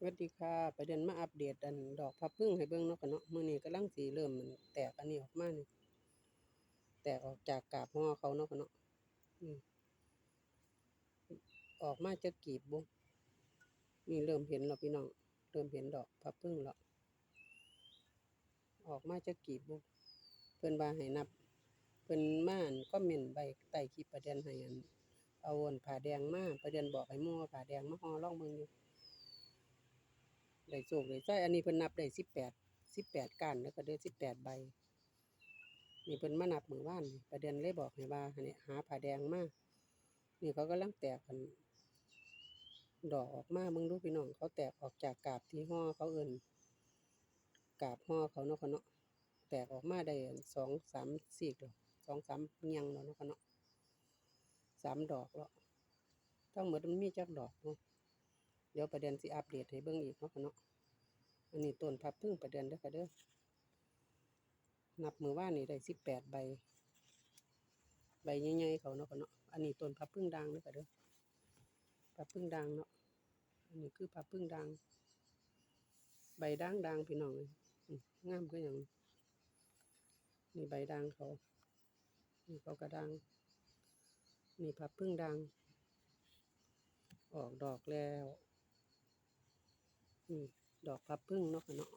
สวัสดีค่ะประเด็นมาอัปเดตอันดอกพับพึ่งให้เบิ่งเนาะค่ะเนาะมื้อนี้กำลังสิเริ่มมันแตกอันนี้ออกมานี่แตกออกจากกาบฮ้อเขาเนาะค่ะเนาะอืมออกมาจักกีบบ่นี่เริ่มเห็นแล้วพี่น้องเริ่มเห็นดอกพับพึ่งแล้วออกมาจักกีบบ่เพิ่นว่าให้นับ เพิ่นม่าอั่นคอมเมนต์ไว้ใต้คลิปประเด็นให้อันเอาอันผ้าแดงมาประเด็นบอกให้มู่เอาผ้าแดงมาห่อล่องเบิ่งอยู่ ได้โชคได้ใช้อันนี้เพิ่นนับได้สิบแปดสิบแปดก้านแล้วก็เด้อนสิบแปดใบนี่เพิ่นมานับมือว่านประเด็นเลยบอกให้ว่าอันนี้หาผ้าแดงมานี่เขากำลังแตกกันดอกออกมาเบิ่งดูพี่น้องเขาแตกออกจากกาบที่ห่อเขาเอิ้นกาบห่อเขาเนาะค่ะเนาะแตกออกมาได้สองสามสี่ดอกสองสามเงียงเนาะค่ะเนาะสามดอกแล้วทั้งหมดมันมีจักดอกเนาะ ดี๋ยวประเด็นสิอัปเดตให้เบิ่งอีกเนาะค่ะเนาะอันนี้ต้นพับพึ่งประเด็นเด้อค่ะเด้อนับมือว่านนี่ได้สิบแปดใบ ใบใหญ่ๆเขาเนาะค่ะเนาะอันนี้ต้นพับพึ่งด่างเด้อค่ะเด้อพับพึ่งด่างเนาะอันนี้คือพับพึ่งด่างใบด่างด่างพี่น้องเลยงามก็อย่างนี่ใบด่างเขานี่เขากระด่างนี่พับพึ่งด่างออกดอกแล้ว นี่ดอกพับพึ่งเนาะค่ะเนาะ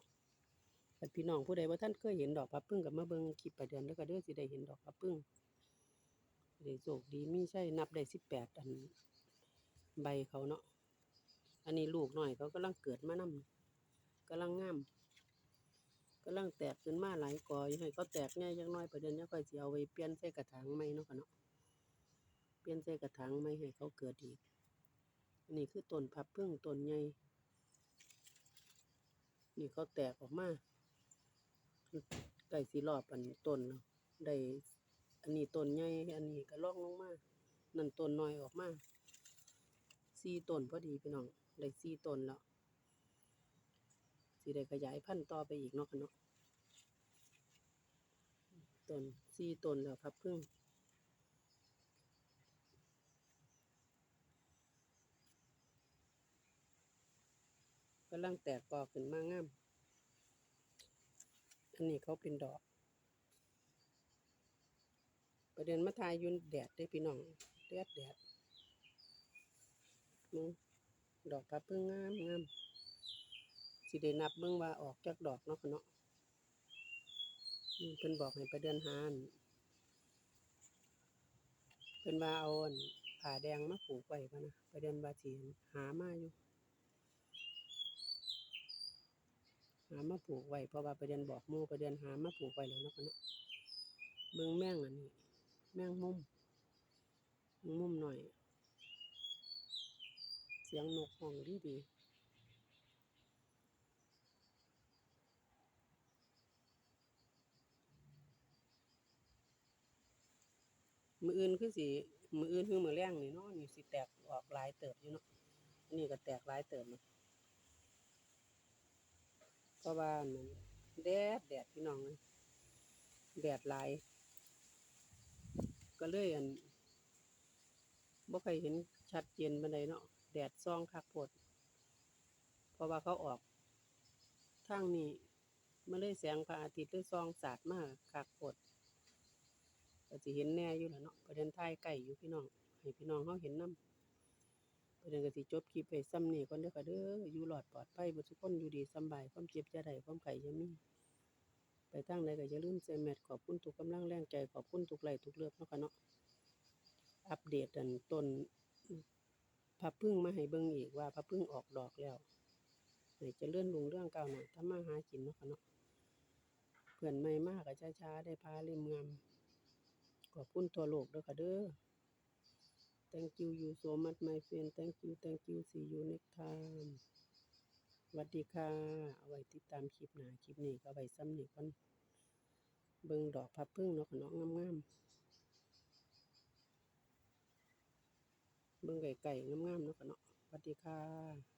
แต่พี่น้องผู้ใดว่าท่านเคยเห็นดอกพับพึ่งกับมาเบิงคลิปประเดือนแล้วก็เด้อสิได้เห็นดอกพับพึ่งได้โชคดีมีใช่นับได้สิบแปดอันใบเขาเนาะอันนี้ลูกหน่อยเขากำลังเกิดมานํกำลังงามกำลังแตกขึ้นมาหลายกออยู่ให้เขาแตกง่ายจังน้อยประเดือนยังค่อยสิเอาไว้เปลี่ยนใส่กระถางใหม่เนาะค่ะเนาะเปลี่ยนใส่กระถางใหม่ให้เขาเกิดอีกอันนี้คือต้นพับพึ่งต้นใหญ่ นี่เขาแตกออกมาใกล้สิรอบอันต้นได้อันนี้ต้นใหญ่อันนี้ก็ล่องลงมานั่นต้นน้อยออกมาสี่ต้นพอดีพี่น้องได้สี่ต้นแล้วสิได้ขยายพันธุ์ต่อไปอีกเนาะค่ะเนาะต้นสี่ต้นแล้วพับเพึ่ง กำลังแตกกอขึ้นมางามอันนี้เขาเป็นดอก ประเด็นมาทายยุนแดดได้พี่น้องแดดแดดมึงดอกพับเพิ่งงามงามสิได้นับเบิ่งว่าออกจากดอกเนาะค่ะเนาะเพิ่นบอกให้ไปเดินหานเพิ่นว่าเอาอั่าแดงมาผูกไว้พะนะไปเดินว่าสิหามาอยู่ หามาปลูกไว้เพราะว่าประเด็นบอกมู่ประเด็นหามาปลูกไว้แล้วเนาะค่ะเนาะเบิ่งแม่งอันนี้ แม่งมุมมุมหน่อย เสียงนกห้องดีดีมืออื่นคือสิมืออื่นคือมือแรงนี่เนาะนี่สิแตกออกลายเติบอยู่เนาะนนี้ก็แตกลายเติบเนาะ เพราะว่ามันแดดแดดพี่น้องเลยแดดหลาย ก็เลยอันบ่ค่อยเห็นชัดเจนปานใดเนาะแดดส่องคักโพดเพราะว่าเขาออกทางนี้มันเลยแสงพระอาทิตย์เลยส่องสาดมากคักโพดก็สิเห็นแน่อยู่แล้วเนาะประเด็นท้ายใกล้อยู่พี่น้องให้พี่น้องเขาเห็นน้ำ ประเด็นก็สิจบคลิปไปซ้ำนี่ก่อนเด้อค่ะเด้ออยู่รอดปลอดภัยบ่ทุกคนอยู่ดีสบายความเจ็บจะได้ความไข้จะมี ไปทางใดก็อย่าลืมใส่แมสขอบคุณทุกกำลังแรงใจขอบคุณทุกไลค์ทุกเลือกเนาะค่ะเนาะอัปเดตอันต้นพับพึ่งมาให้เบิ่งอีกว่าพับพึ่งออกดอกแล้วให้เจริญรุ่งเรื่องเก้าหน้ามาหากินเนาะค่ะเนาะเพื่อนใหม่มากก็ช้าๆได้พาเล่มงามขอบคุณทั่วโลกเด้อค่ะเด้อ Thank you you so much my friend thank you thank you see you next time สวัสดีค่ะ เอาไว้ติดตามคลิปหน้าคลิปนี้ก็ไว้ซ้ำนี่ก่อนเบิ่งดอกพับพึ่งเนาะค่ะเนาะงามๆเบิ่งไก่ไก่งามๆเนาะค่ะเนาะสวัสดีค่ะ